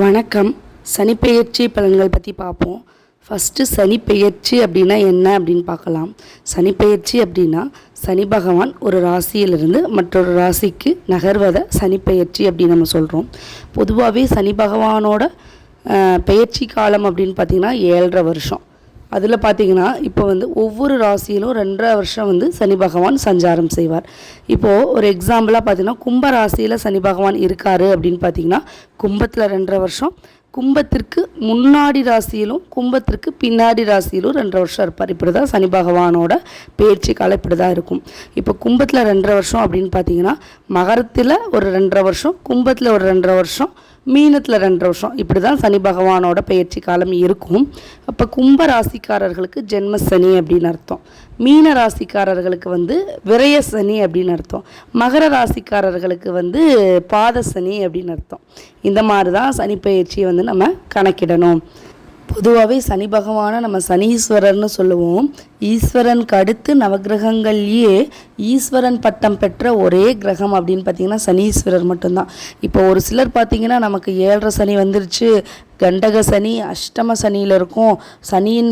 வணக்கம். சனிப்பெயர்ச்சி பலன்கள் பற்றி பார்ப்போம் ஃபஸ்ட்டு சனிப்பெயர்ச்சி அப்படின்னா என்ன அப்படின்னு பார்க்கலாம். சனிப்பெயர்ச்சி அப்படின்னா சனி பகவான் ஒரு ராசியிலிருந்து மற்றொரு ராசிக்கு நகர்வதை சனிப்பெயர்ச்சி அப்படின்னு நம்ம சொல்கிறோம் பொதுவாகவே சனி பகவானோட பெயர்ச்சி காலம் அப்படின்னு பார்த்திங்கன்னா ஏழரை வருஷம். அதில் பார்த்தீங்கன்னா இப்போ வந்து ஒவ்வொரு ராசியிலும் ரெண்டரை வருஷம் வந்து சனி பகவான் சஞ்சாரம் செய்வார். இப்போது ஒரு எக்ஸாம்பிளாக பார்த்தீங்கன்னா கும்ப ராசியில் சனி பகவான் இருக்காரு அப்படின்னு பார்த்தீங்கன்னா கும்பத்தில் ரெண்டரை வருஷம் கும்பத்திற்கு முன்னாடி ராசியிலும் கும்பத்திற்கு பின்னாடி ராசியிலும் ரெண்டரை வருஷம் இருப்பார். இப்படி தான் சனி பகவானோட பேச்சு காலம் இப்படி தான் இருக்கும். இப்போ கும்பத்தில் ரெண்டரை வருஷம் அப்படின்னு பார்த்தீங்கன்னா மகரத்தில் ஒரு ரெண்டரை வருஷம் கும்பத்தில் ஒரு ரெண்டரை வருஷம் மீனத்தில் ரெண்டரை வருஷம். இப்படி தான் சனி பகவானோட பயிற்சி காலம் இருக்கும். அப்போ கும்ப ராசிக்காரர்களுக்கு ஜென்ம சனி அப்படின்னு அர்த்தம். மீன ராசிக்காரர்களுக்கு வந்து விரய சனி அப்படின்னு அர்த்தம். மகர ராசிக்காரர்களுக்கு வந்து பாத சனி அப்படின்னு அர்த்தம். இந்த மாதிரி தான் சனி பயிற்சியை வந்து நம்ம கணக்கிடணும். பொதுவாகவே சனி பகவானை நம்ம சனீஸ்வரர்னு சொல்லுவோம். ஈஸ்வரனுக்கு அடுத்து நவகிரகங்கள்லேயே ஈஸ்வரன் பட்டம் பெற்ற ஒரே கிரகம் அப்படின்னு பார்த்தீங்கன்னா சனீஸ்வரர் மட்டும்தான். இப்போ ஒரு சிலர் பார்த்தீங்கன்னா நமக்கு ஏழரை சனி வந்துருச்சு கண்டக சனி அஷ்டம சனியில் இருக்கும். சனியின்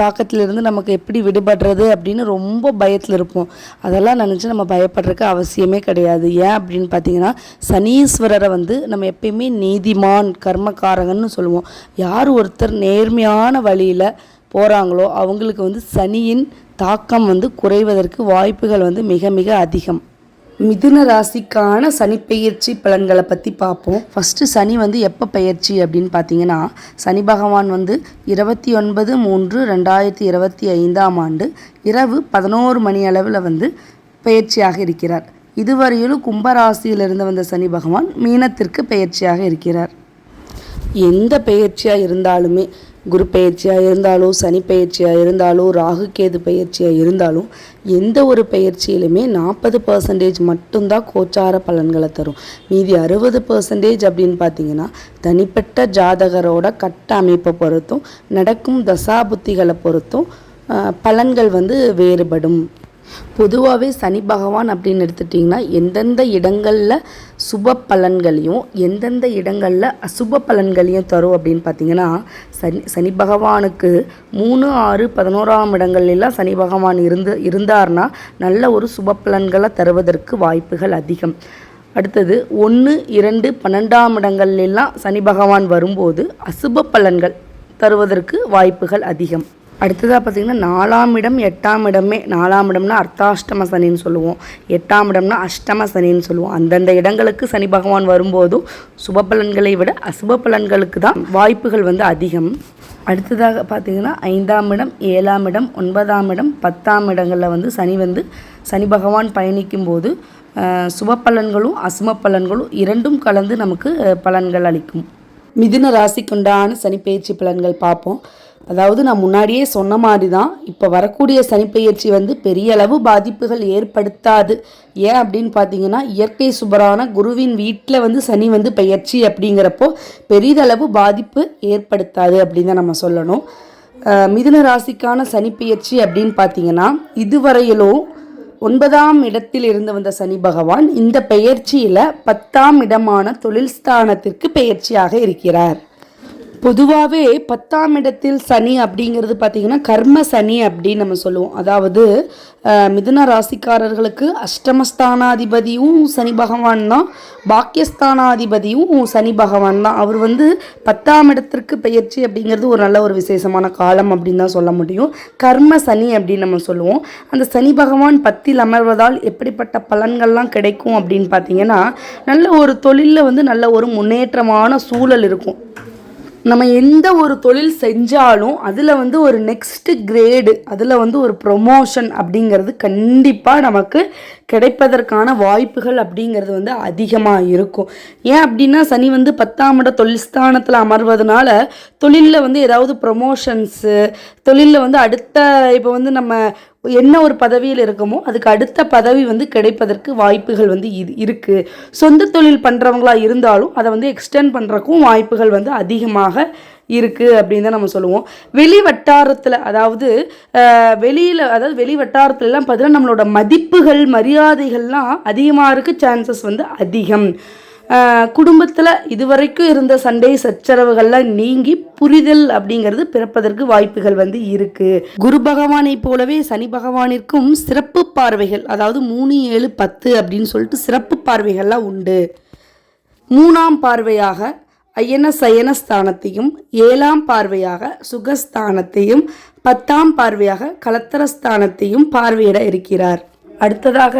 தாக்கத்திலிருந்து நமக்கு எப்படி விடுபடுறது அப்படின்னு ரொம்ப பயத்தில் இருப்போம். அதெல்லாம் நினச்சி நம்ம பயப்படுறதுக்கு அவசியமே கிடையாது. ஏன் அப்படின்னு பார்த்தீங்கன்னா சனீஸ்வரரை வந்து நம்ம எப்பயுமே நீதிமான் கர்மகாரகன்னு சொல்லுவோம். யார் ஒருத்தர் நேர்மையான வழியில் போகிறாங்களோ அவங்களுக்கு வந்து சனியின் தாக்கம் வந்து குறைவதற்கு வாய்ப்புகள் வந்து மிக மிக அதிகம். மிதுன ராசிக்கான சனி பெயர்ச்சி பலன்களை பற்றி பார்ப்போம் ஃபஸ்ட்டு சனி வந்து எப்போ பெயர்ச்சி அப்படின்னு பார்த்தீங்கன்னா சனி பகவான் வந்து இருபத்தி ஒன்பது மூன்று ரெண்டாயிரத்தி இருபத்தி ஐந்தாம் ஆண்டு இரவு பதினோரு மணி அளவில் வந்து பெயர்ச்சியாக இருக்கிறார். இதுவரையிலும் கும்பராசியிலிருந்து வந்த சனி பகவான் மீனத்திற்கு பெயர்ச்சியாக இருக்கிறார். எந்த பெயர்ச்சியாக இருந்தாலுமே குரு பயிற்சியாக இருந்தாலும் சனி பயிற்சியாக இருந்தாலும் ராகு கேது இருந்தாலும் எந்த ஒரு பயிற்சியிலுமே நாற்பது பர்சன்டேஜ் மட்டும்தான் கோச்சார பலன்களை தரும். மீதி அறுபது பர்சன்டேஜ் அப்படின்னு பார்த்தீங்கன்னா தனிப்பட்ட ஜாதகரோட கட்ட அமைப்பை பொறுத்தும் நடக்கும் தசாபுத்திகளை பொறுத்தும் பலன்கள் வந்து வேறுபடும். பொதுவாகவே சனி பகவான் அப்படின்னு எடுத்துட்டிங்கன்னா எந்தெந்த இடங்களில் சுப பலன்களையும் எந்தெந்த இடங்களில் அசுப பலன்களையும் தரும் அப்படின்னு பார்த்தீங்கன்னா சனி சனி பகவானுக்கு மூணு ஆறு பதினோராம் இடங்கள்லாம் சனி பகவான் இருந்து இருந்தார்னா நல்ல ஒரு சுப பலன்களை தருவதற்கு வாய்ப்புகள் அதிகம். அடுத்தது ஒன்று இரண்டு பன்னெண்டாம் இடங்கள்லாம் சனி பகவான் வரும்போது அசுப பலன்கள் தருவதற்கு வாய்ப்புகள் அதிகம். அடுத்ததாக பார்த்திங்கன்னா நாலாம் இடம் எட்டாம் இடமே நாலாம் இடம்னா அர்த்தாஷ்டம சனின்னு சொல்லுவோம். எட்டாம் இடம்னா அஷ்டம சனின்னு சொல்லுவோம். அந்தந்த இடங்களுக்கு சனி பகவான் வரும்போதும் சுப பலன்களை விட அசுப பலன்களுக்கு தான் வாய்ப்புகள் வந்து அதிகம். அடுத்ததாக பார்த்தீங்கன்னா ஐந்தாம் இடம் ஏழாம் இடம் ஒன்பதாம் இடம் பத்தாம் இடங்களில் வந்து சனி வந்து சனி பகவான் பயணிக்கும் போது சுப பலன்களும் அசும பலன்களும் இரண்டும் கலந்து நமக்கு பலன்கள் அளிக்கும். மிதுன ராசிக்குண்டான சனி பயிற்சி பலன்கள் பார்ப்போம். அதாவது நான் முன்னாடியே சொன்ன மாதிரி தான் இப்போ வரக்கூடிய சனிப்பெயர்ச்சி வந்து பெரிய அளவு பாதிப்புகள் ஏற்படுத்தாது. ஏன் அப்படின்னு பார்த்தீங்கன்னா இயற்கை சுபரான குருவின் வீட்டில் வந்து சனி வந்து பெயர்ச்சி அப்படிங்கிறப்போ பெரிதளவு பாதிப்பு ஏற்படுத்தாது அப்படின்னு தான் நம்ம சொல்லணும். மிதுன ராசிக்கான சனிப்பெயர்ச்சி அப்படின்னு பார்த்தீங்கன்னா இதுவரையிலும் ஒன்பதாம் இடத்தில் இருந்து வந்த சனி பகவான் இந்த பெயர்ச்சியில் பத்தாம் இடமான தொழில் ஸ்தானத்திற்கு பெயர்ச்சியாக இருக்கிறார். பொதுவாகவே பத்தாம் இடத்தில் சனி அப்படிங்கிறது பார்த்திங்கன்னா கர்ம சனி அப்படின்னு நம்ம சொல்லுவோம். அதாவது மிதுன ராசிக்காரர்களுக்கு அஷ்டமஸ்தானாதிபதியும் சனி பகவான் தான். பாக்கியஸ்தானாதிபதியும் சனி பகவான் தான். அவர் வந்து பத்தாம் இடத்திற்கு பெயர்ச்சி அப்படிங்கிறது ஒரு நல்ல ஒரு விசேஷமான காலம் அப்படின்னு தான் சொல்ல முடியும். கர்ம சனி அப்படின்னு நம்ம சொல்லுவோம். அந்த சனி பகவான் பத்தில் அமர்வதால் எப்படிப்பட்ட பலன்கள்லாம் கிடைக்கும் அப்படின்னு பார்த்தீங்கன்னா நல்ல ஒரு தொழிலில் வந்து நல்ல ஒரு முன்னேற்றமான சூழல் இருக்கும். நம்ம எந்த ஒரு தொழில் செஞ்சாலும் அதில் வந்து ஒரு நெக்ஸ்ட்டு கிரேடு அதில் வந்து ஒரு ப்ரொமோஷன் அப்படிங்கிறது கண்டிப்பாக நமக்கு கிடைப்பதற்கான வாய்ப்புகள் அப்படிங்கிறது வந்து அதிகமாக இருக்கும். ஏன் அப்படின்னா சனி வந்து பத்தாம் இட தொழில் ஸ்தானத்தில் அமர்வதனால தொழிலில் வந்து ஏதாவது ப்ரொமோஷன்ஸு தொழிலில் வந்து அடுத்த இப்போ வந்து நம்ம என்ன ஒரு பதவியில் இருக்கமோ அதுக்கு அடுத்த பதவி வந்து கிடைப்பதற்கு வாய்ப்புகள் வந்து இது இருக்குது சொந்த தொழில் பண்ணுறவங்களா இருந்தாலும் அதை வந்து எக்ஸ்டெண்ட் பண்ணுறக்கும் வாய்ப்புகள் வந்து அதிகமாக இருக்குது அப்படின்னு தான் நம்ம சொல்லுவோம். வெளி வட்டாரத்தில் அதாவது வெளியில் அதாவது வெளி வட்டாரத்துலலாம் பார்த்தீங்கன்னா நம்மளோட மதிப்புகள் மரியாதைகள்லாம் அதிகமாக இருக்க சான்சஸ் வந்து அதிகம். குடும்பத்தில் இதுவரைக்கும் இருந்த சண்டை சச்சரவுகள்லாம் நீங்கி புரிதல் அப்படிங்கிறது பிறப்பதற்கு வாய்ப்புகள் வந்து இருக்குது குரு பகவானை போலவே சனி பகவானிற்கும் சிறப்பு பார்வைகள் அதாவது மூணு ஏழு பத்து அப்படின்னு சொல்லிட்டு சிறப்பு பார்வைகள்லாம் உண்டு. மூணாம் பார்வையாக ஐயன சயன ஸ்தானத்தையும் ஏழாம் பார்வையாக சுகஸ்தானத்தையும் பத்தாம் பார்வையாக கலத்தரஸ்தானத்தையும் பார்வையிட இருக்கிறார். அடுத்ததாக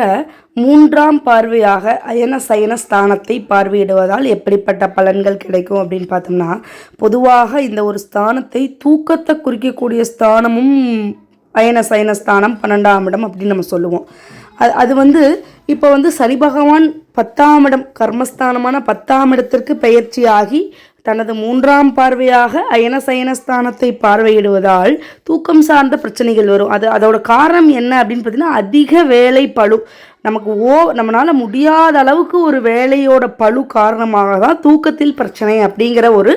மூன்றாம் பார்வையாக அயன சயன ஸ்தானத்தை பார்வையிடுவதால் எப்படிப்பட்ட பலன்கள் கிடைக்கும் அப்படின்னு பார்த்தோம்னா பொதுவாக இந்த ஒரு ஸ்தானத்தை தூக்கத்தை குறிக்கக்கூடிய ஸ்தானமும் அயன சயன ஸ்தானம் பன்னெண்டாம் இடம் அப்படின்னு நம்ம சொல்லுவோம். அது அது வந்து இப்போ வந்து சனி பகவான் பத்தாம் இடம் கர்மஸ்தானமான பத்தாம் இடத்திற்கு பெயர்ச்சியாகி தனது மூன்றாம் பார்வையாக அயன சயனஸ்தானத்தை பார்வையிடுவதால் தூக்கம் சார்ந்த பிரச்சனைகள் வரும். அது அதோட காரணம் என்ன அப்படின்னு பார்த்தீங்கன்னா அதிக வேலை பழு நமக்கு ஓ நம்மளால் முடியாத அளவுக்கு ஒரு வேலையோட பழு காரணமாக தான் தூக்கத்தில் பிரச்சனை அப்படிங்கிற ஒரு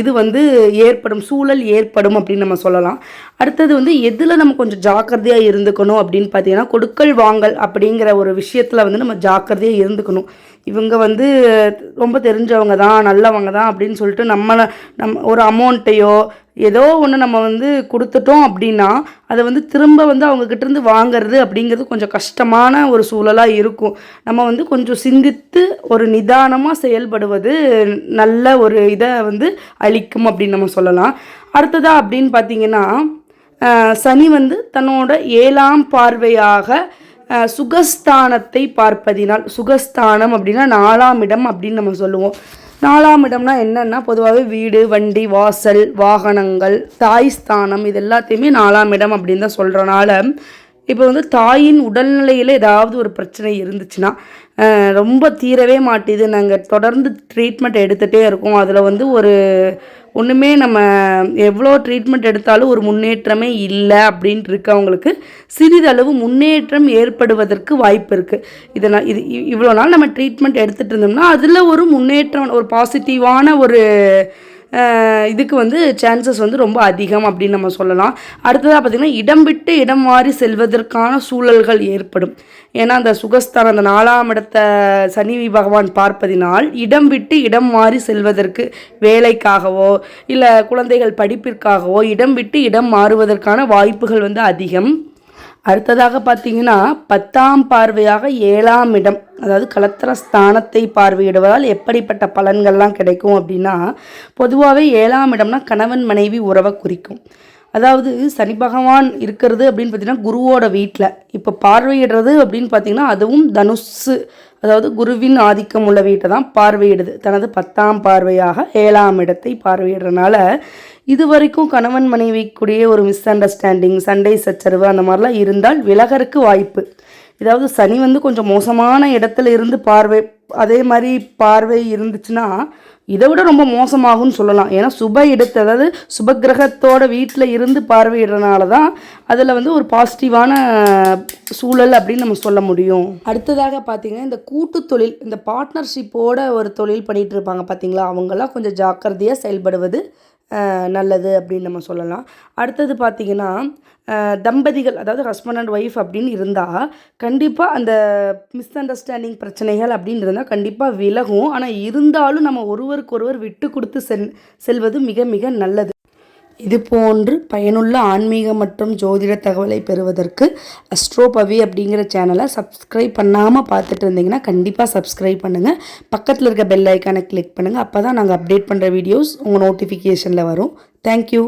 இது வந்து ஏற்படும் சூழல் ஏற்படும் அப்படின்னு நம்ம சொல்லலாம். அடுத்தது வந்து எதில் நம்ம கொஞ்சம் ஜாக்கிரதையாக இருந்துக்கணும் அப்படின்னு பார்த்தீங்கன்னா கொடுக்கல் வாங்கல் அப்படிங்கிற ஒரு விஷயத்தில் வந்து நம்ம ஜாக்கிரதையாக இருந்துக்கணும். இவங்க வந்து ரொம்ப தெரிஞ்சவங்க தான் நல்லவங்க தான் அப்படின்னு சொல்லிட்டு நம்மளை நம்ம ஒரு அமௌண்ட்டையோ ஏதோ ஒன்று நம்ம வந்து கொடுத்துட்டோம் அப்படின்னா அதை வந்து திரும்ப வந்து அவங்கக்கிட்டேருந்து வாங்கிறது அப்படிங்கிறது கொஞ்சம் கஷ்டமான ஒரு சூழலாக இருக்கும். நம்ம வந்து கொஞ்சம் சிந்தித்து ஒரு நிதானமாக செயல்படுவது நல்ல ஒரு இதை வந்து அளிக்கும் அப்படின்னு நம்ம சொல்லலாம். அடுத்ததாக அப்படின்னு பார்த்தீங்கன்னா சனி வந்து தன்னோட ஏழாம் பார்வையாக சுகஸ்தானத்தை பார்ப்பதினால் சுகஸ்தானம் அப்படின்னா நாலாம் இடம் அப்படின்னு நம்ம சொல்லுவோம். நாலாம் இடம்னா என்னென்னா பொதுவாகவே வீடு வண்டி வாசல் வாகனங்கள் தாய் ஸ்தானம் இது எல்லாத்தையுமே நாலாம் இடம் அப்படின்னு தான் சொல்கிறனால இப்போ வந்து தாயின் உடல்நிலையில் ஏதாவது ஒரு பிரச்சனை இருந்துச்சுன்னா ரொம்ப தீரவே மாட்டேது. நாங்கள் தொடர்ந்து ட்ரீட்மெண்ட் எடுத்துகிட்டே இருக்கோம். அதில் வந்து ஒரு ஒன்றுமே நம்ம எவ்வளோ ட்ரீட்மெண்ட் எடுத்தாலும் ஒரு முன்னேற்றமே இல்லை அப்படின்ட்டு இருக்கவங்களுக்கு சிறிதளவு முன்னேற்றம் ஏற்படுவதற்கு வாய்ப்பு இருக்குது இதனால் இது இவ்வளோ நாள் நம்ம ட்ரீட்மெண்ட் எடுத்துகிட்டு இருந்தோம்னா அதில் ஒரு முன்னேற்றம் ஒரு பாசிட்டிவான ஒரு இதுக்கு வந்து சான்சஸ் வந்து ரொம்ப அதிகம் அப்படின்னு நம்ம சொல்லலாம். அடுத்ததாக பார்த்திங்கன்னா இடம் விட்டு இடம் மாறி செல்வதற்கான சூழல்கள் ஏற்படும். ஏன்னா அந்த சுகஸ்தானம் அந்த நாலாம் இடத்த சனி பகவான் பார்ப்பதினால் இடம் விட்டு இடம் மாறி செல்வதற்கு வேலைக்காகவோ இல்லை குழந்தைகள் படிப்பிற்காகவோ இடம் விட்டு இடம் மாறுவதற்கான வாய்ப்புகள் வந்து அதிகம். அடுத்ததாக பார்த்தீங்கன்னா பத்தாம் பார்வையாக ஏழாம் இடம் அதாவது கலத்திர ஸ்தானத்தை பார்வையிடுவதால் எப்படிப்பட்ட பலன்கள்லாம் கிடைக்கும் அப்படின்னா பொதுவாகவே ஏழாம் இடம்னா கணவன் மனைவி உறவை குறிக்கும். அதாவது சனி பகவான் இருக்கிறது அப்படின்னு பார்த்தீங்கன்னா குருவோட வீட்டில். இப்போ பார்வையிடுறது அப்படின்னு பார்த்தீங்கன்னா அதுவும் தனுசு அதாவது குருவின் ஆதிக்கம் உள்ள வீட்டை தான் பார்வையிடுது. தனது பத்தாம் பார்வையாக ஏழாம் இடத்தை பார்வையிடுறனால இது வரைக்கும் கணவன் மனைவிக்குடைய ஒரு மிஸ் அண்டர்ஸ்டாண்டிங் சண்டை சச்சரவு அந்த மாதிரிலாம் இருந்தால் விலகருக்கு வாய்ப்பு. இதாவது சனி வந்து கொஞ்சம் மோசமான இடத்துல இருந்து பார்வை அதே மாதிரி பார்வை இருந்துச்சுன்னா இதை விட ரொம்ப மோசமாகும்னு சொல்லலாம். ஏன்னா சுப இடத்து அதாவது சுபகிரகத்தோட வீட்டில் இருந்து பார்வையிடுறதுனால தான் அதில் வந்து ஒரு பாசிட்டிவான சூழல் அப்படின்னு நம்ம சொல்ல முடியும். அடுத்ததாக பார்த்தீங்கன்னா இந்த கூட்டு தொழில் இந்த பார்ட்னர்ஷிப்போட ஒரு தொழில் பண்ணிகிட்டு இருப்பாங்க பார்த்தீங்களா? அவங்கெல்லாம் கொஞ்சம் ஜாக்கிரதையாக செயல்படுவது நல்லது அப்படின்னு நம்ம சொல்லலாம். அடுத்தது பார்த்திங்கன்னா தம்பதிகள் அதாவது ஹஸ்பண்ட் அண்ட் ஒய்ஃப் அப்படின்னு இருந்தால் கண்டிப்பாக அந்த மிஸ் அண்டர்ஸ்டாண்டிங் பிரச்சனைகள் அப்படின்னு இருந்தால் கண்டிப்பாக விலகும். ஆனால் இருந்தாலும் நம்ம ஒருவர் ஒருவர் விட்டு கொடுத்து செல் செல்வது மிக மிக நல்லது. இது போன்று பயனுள்ள ஆன்மீக மற்றும் ஜோதிட தகவலை பெறுவதற்கு அஸ்ட்ரோபவி அப்படிங்கிற சேனலை சப்ஸ்கிரைப் பண்ணாமல் பார்த்துட்டு இருந்தீங்கன்னா கண்டிப்பாக சப்ஸ்கிரைப் பண்ணுங்கள் பக்கத்தில் இருக்க பெல் ஐக்கானை கிளிக் பண்ணுங்கள் அப்போ தான் நாங்கள் அப்டேட் பண்ணுற வீடியோஸ் உங்கள் நோட்டிஃபிகேஷனில் வரும் தேங்க்யூ